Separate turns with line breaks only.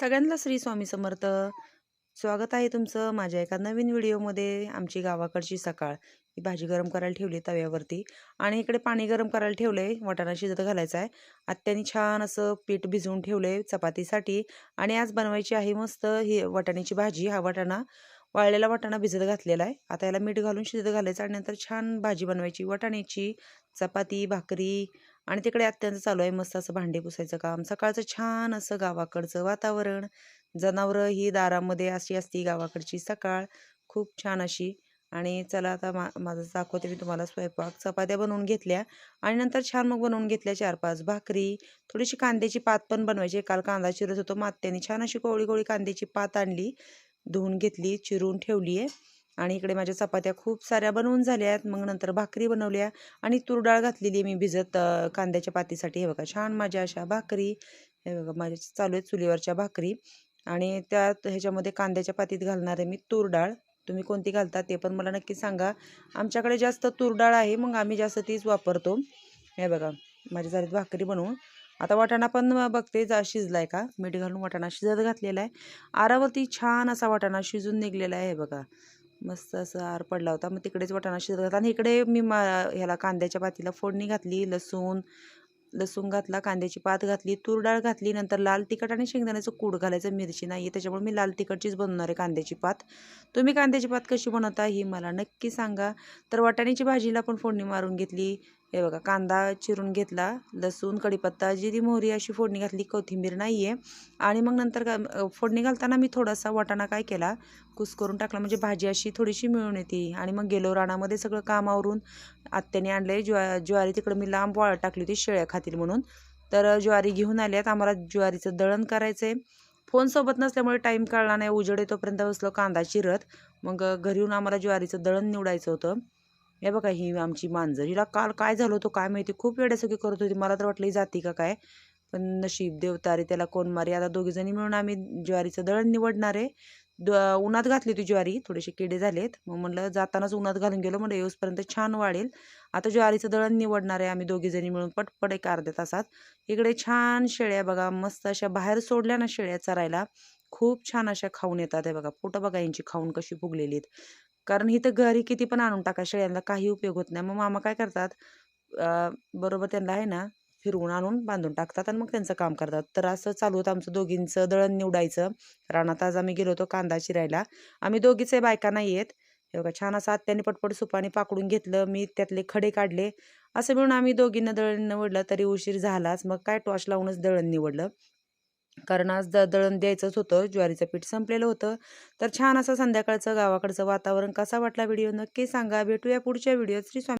सगळ्यांना श्री स्वामी समर्थ. स्वागत आहे तुमचं माझ्या एका नवीन व्हिडिओमध्ये आमची गावाकडची सकाळ. ही भाजी गरम करायला ठेवली तव्यावरती आणि इकडे पाणी गरम करायला ठेवलं आहे वाटाणा शिजत घालायचा आहे. आत्याने छान असं पीठ भिजवून ठेवलं आहे चपातीसाठी आणि आज बनवायची आहे मस्त ही वाटाण्याची भाजी. हा वाटाणा वाळलेला वाटाणा भिजत घातलेला आहे. आता याला मीठ घालून शिजत घालायचं आणि नंतर छान भाजी बनवायची. वाटाण्याची चपाती भाकरी आणि तिकडे अत्यंत चालू आहे मस्त असं भांडे पुसायचं काम. सकाळचं छान असं गावाकडचं वातावरण. जनावरं ही दारामध्ये अशी असती गावाकडची सकाळ. खूप छान अशी. आणि चला आता मा माझं दाखवते मी तुम्हाला स्वयंपाक. चपात्या बनवून घेतल्या आणि नंतर छान मग बनवून घेतल्या चार पाच भाकरी थोडीशी कांद्याची पात पण बनवायची. काल कांदा चिरत होतो. मात्याने छान अशी कोवळी कोवळी कांद्याची पात आणली. धुवून घेतली चिरून ठेवली आहे आणि इकडे माझ्या चपात्या खूप साऱ्या बनवून झाल्या आहेत. मग नंतर भाकरी बनवल्या आणि तुरडाळ घातलेली मी भिजत कांद्याच्या पातीसाठी. हे बघा छान माझ्या अशा भाकरी हे बघा माझ्या चालू आहेत चुलीवरच्या भाकरी. आणि त्यात ह्याच्यामध्ये कांद्याच्या पातीत घालणार आहे मी तुरडाळ तुम्ही कोणती घालता ते पण मला नक्की सांगा. आमच्याकडे जास्त तुरडाळ आहे मग आम्ही जास्त तीच वापरतो. हे बघा माझ्या झालीत भाकरी बनवून. आता वाटाणा पण बघते जा शिजलाय का? मीठ घालून वाटाणा शिजत घातलेला आहे. आरावरती छान असा वाटाणा शिजून निघलेला आहे हे बघा. मस्त असं आर पडला होता. मग तिकडेच वाटाणा शिजत घातला आणि इकडे मी मा ह्याला कांद्याच्या पातीला फोडणी घातली लसूण लसूण घातला कांद्याची पात घातली तूर डाळ घातली नंतर लाल तिखट आणि शेंगदाण्याचं कूड घालायचं मिरची नाही आहे त्याच्यामुळे मी लाल तिखटचीच बनवणार आहे कांद्याची पात. तुम्ही कांद्याची पात कशी बनवता ही मला नक्की सांगा. तर वाटाण्याची भाजीला पण फोडणी मारून घेतली. हे बघा कांदा चिरून घेतला लसूण कढीपत्ता जिरी मोहरी अशी फोडणी घातली कोथिंबीर नाही आहे आणि मग नंतर का फोडणी घालताना मी थोडासा वाटाणा काय केला कुस करून टाकला. म्हणजे भाजी अशी थोडीशी मिळून येते. आणि मग गेलो रानामध्ये सगळं कामावरून आत्याने आणले ज्वा ज्वारी तिकडं मी लांब वाळत टाकली होती शेळ्या खातील म्हणून. तर ज्वारी घेऊन आल्यात. आम्हाला ज्वारीचं दळण करायचं आहे फोन सोबत नसल्यामुळे टाईम काढला नाही. उजेड येतोपर्यंत बसलो कांदा चिरत. मग घरी येऊन आम्हाला ज्वारीचं दळण निवडायचं होतं. हे बघा ही आमची मांजर. हिला काल काय झालं होतं काय माहिती खूप वेड्यासोकी करत होती. मला तर वाटलं ही जाती का काय? पण नशीब देवतारी त्याला कोण मारी? आता दोघीजणी मिळून आम्ही ज्वारीचं दळण निवडणार आहे. द उन्हात घातली होती ज्वारी थोडेसे किडे झालेत. मग म्हणलं जातानाच उन्हात घालून गेलो म्हटलं येऊसपर्यंत छान वाढेल. आता ज्वारीचं दळण निवडणार आहे आम्ही दोघीजणी मिळून पटपट एक अर्ध्या तासात. इकडे छान शेळ्या बघा मस्त अशा बाहेर सोडल्या ना शेळ्या चरायला. खूप छान अशा खाऊन येतात हे बघा. पोटं बघा यांची खाऊन कशी फुगलेली आहेत कारण इथं घरी किती पण आणून टाका शेळ्यांना काही उपयोग होत नाही. मग मामा काय करतात बरोबर त्यांना आहे ना फिरवून आणून बांधून टाकतात आणि मग त्यांचं काम करतात. तर असं चालू होतं आमचं दोघींचं दळण निवडायचं. रानात आज आम्ही गेलो होतो कांदा चिरायला. आम्ही दोघीच आहे बायका नाही आहेत. हे बघा छान असं आत्याने पटपट सुपाने पाकडून घेतलं मी त्यातले खडे काढले. असं मिळून आम्ही दोघींना दळण निवडलं तरी उशीर झालाच. मग काय टॉर्च लावूनच दळण निवडलं. कारण आज द दळण द्यायचंच होतं ज्वारीचं पीठ संपलेलं होतं. तर छान असं संध्याकाळचं गावाकडचं वातावरण कसा वाटला व्हिडिओ नक्की सांगा. भेटूया पुढच्या व्हिडिओत. श्री स्वामी